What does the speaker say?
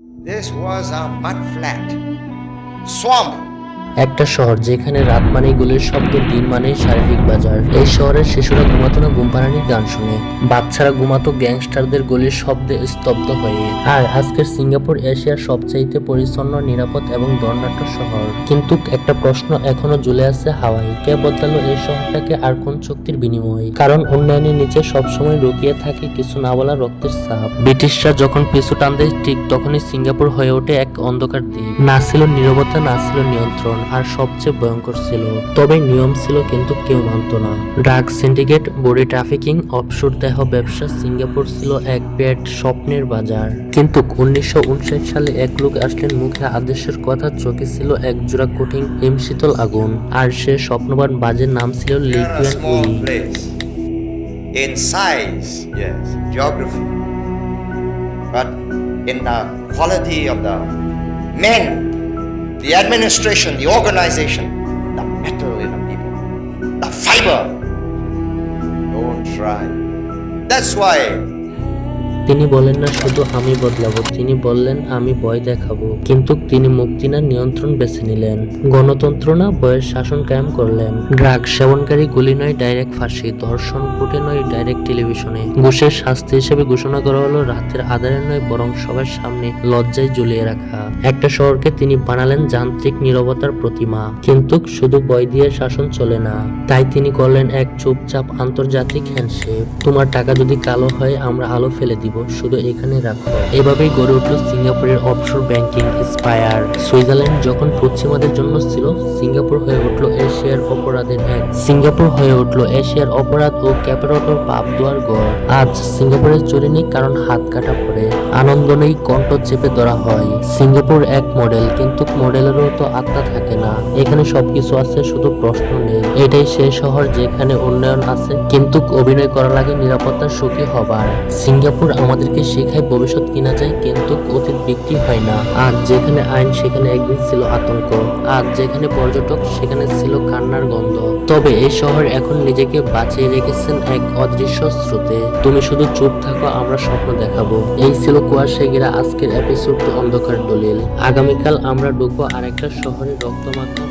This was a mud flat. Swamp. একটা শহর যেখানে রাত মানেই গুলির শব্দ, দিন মানেই শারীরিক বাজার। এই শহরের শিশুরা ঘুমাতো না ঘুমপাড়ানির গান শুনে। বাচ্চারা ঘুমাতো গ্যাংস্টারদের গলির শব্দে স্তব্ধ হয়ে। আর আজকের সিঙ্গাপুর এশিয়ার সবচাইতে পরিচ্ছন্ন, নিরাপদ এবং দণ্ডাঢ্য শহর। কিন্তু একটা প্রশ্ন এখনও ঝুলে আছে হাওয়ায়। কে বদলালো এই শহরটাকে আর কোন চুক্তির বিনিময়ে? কারণ উন্নয়নের নিচে সবসময় রুকিয়ে থাকে কিছু না বলা রক্তের সাপ ব্রিটিশরা যখন পিছু টান দেয় ঠিক তখনই সিঙ্গাপুর হয়ে ওঠে এক অন্ধকার দ্বীপ না ছিল নীরবতা, না ছিল নিয়ন্ত্রণ। আর সবচেয়ে ভয়ঙ্কর ছিল তবে নিয়ম ছিল কিন্তু কেউ মানত না ড্রাগ সিন্ডিকেট বডি ট্রাফিকিং অপসুর দেহ ব্যবসা সিঙ্গাপুর ছিল এক পেট স্বপ্নের বাজার কিন্তু উনিশশো উনষাট সালে এক লোক আসলেন মুখে আদেশের কথা চোখে ছিল এক জোড়া কঠিন হিমশীতল আগুন আর সে স্বপ্নবান বাজের নাম ছিল A Lee Kuan Yew. In size, yes, geography. But in the quality of the men, the administration, the organization, the metal in the people, the fiber. Don't try. That's why তিনি বলেন না, শুধু আমি বদলাবো। তিনি বললেন, আমি ভয় দেখাবো। কিন্তু তিনি মুক্তি না নিয়ন্ত্রণ বেছে নিলেন। গণতন্ত্র না বয়ের শাসন কায়েম করলেন। ড্রাগ সেবনকারী গুলি নয়, ডাইরেক্ট ফাঁসি, ধর্ষণ ফুটে নয়, ডাইরেক্ট টেলিভিশনে। ঘুষের শাস্তি হিসেবে ঘোষণা করা হলো, রাতের আধারে নয়, বরং সবার সামনে লজ্জায় ঝুলিয়ে রাখা। একটা শহরকে তিনি বানালেন যান্ত্রিক নীরবতার প্রতিমা। কিন্তু শুধু বয় দিয়ে শাসন চলে না, তাই তিনি করলেন এক চুপচাপ আন্তর্জাতিক হ্যান্ডশেক। তোমার টাকা যদি কালো হয়, আমরা আলো ফেলে দিব। শুধু এখানে রাখো এভাবেই গড়ে উঠল সিঙ্গাপুরের অফশোর ব্যাংকিং স্পায়ার সুইজারল্যান্ড যখন পশ্চিমাদের জন্য ছিল, সিঙ্গাপুর হয়ে উঠল এশিয়ার অপরাধের এক। সিঙ্গাপুর হয়ে উঠল এশিয়ার অপরাধ ও ক্যাপারটর পাপ দোয়ার গড়। আজ সিঙ্গাপুরের চুরি নেই, কারণ হাত কাটা পড়ে। আনন্দ নেই, কণ্ঠ চেপে ধরা হয়। সিঙ্গাপুর এক মডেল কিন্তু মডেলেরও তো আত্মা থাকে না। এখানে সবকিছু আছে, শুধু প্রশ্ন নেই। এটাই সেই শহর যেখানে উন্নয়ন আছে, কিন্তু অভিনয় করা লাগে নিরাপত্তার সুখী হবার। সিঙ্গাপুর আমাদেরকে শেখায় ভবিষ্যৎ কিনা যায়, কিন্তু অতীত বিক্রি হয় না। আজ যেখানে আইন, সেখানে একদিন ছিল আতঙ্ক। আজ যেখানে পর্যটক, সেখানে ছিল কান্নার গন্ধ। তবে এই শহর এখন নিজেকে বাঁচিয়ে রেখেছেন এক অদৃশ্য স্রোতে। তুমি শুধু চুপ থাকো, আমরা স্বপ্ন দেখাবো। এই ছিল কুয়াশা ঘেরা আজকের এপিসোডটি অন্ধকার দলিল। আগামীকাল আমরা ঢুকবো আরেকটা শহরে রক্তমাখা